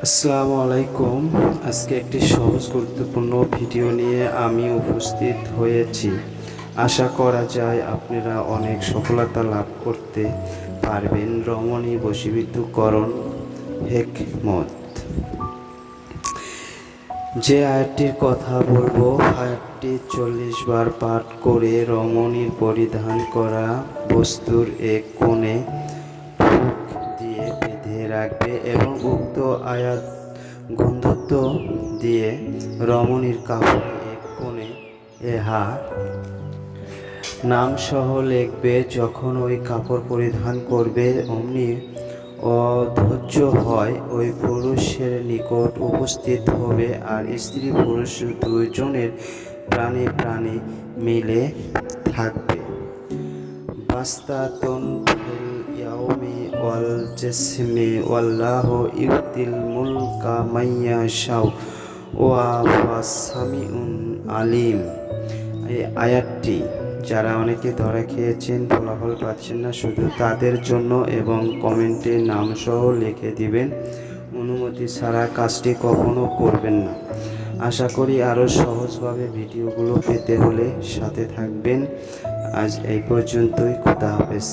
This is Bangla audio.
আসসালামু আলাইকুম। আজকে একটি সহজ গুরুত্বপূর্ণ ভিডিও নিয়ে আমি উপস্থিত হয়েছি। আশা করা যায় আপনারা অনেক সফলতা লাভ করতে পারবেন। রমণী বশীভূতকরণ হেকমত। যে আয়াতটির কথা বলব, আয়াতটি চল্লিশ বার পাঠ করে রমণীর পরিধান করা বস্তুর এক কোণে রাখবে এবং উক্ত আয়াত গন্ধত্ব দিয়ে রমণীর কাপড়ে এক কোণে এহা নাম সহ লিখবে, যখন ওই কাপড় পরিধান করবে, অমনি অধৈর্য হয়, ওই পুরুষের নিকট উপস্থিত হবে আর স্ত্রী পুরুষ দুইজনের প্রাণে প্রাণে মিলে থাকবে। বাস্তাতুন ফিল ইয়াউমি ওয়াল ওয়াল্লাহু ইউতিল মুলকা মাইয়া শাও ওয়া হুয়া সামিউন আলিম। এই আয়াতটি যারা অনেকে ধরা খেয়েছেন, ফলাফল পাচ্ছেন না, শুধু তাদের জন্য এবং কমেন্টে নাম সহ লিখে দিবেন। অনুমতি ছাড়া কাজটি কখনো করবেন না। আশা করি আরও সহজভাবে ভিডিওগুলো পেতে হলে সাথে থাকবেন। আজ এই পর্যন্তই, খুদা হাফেজ।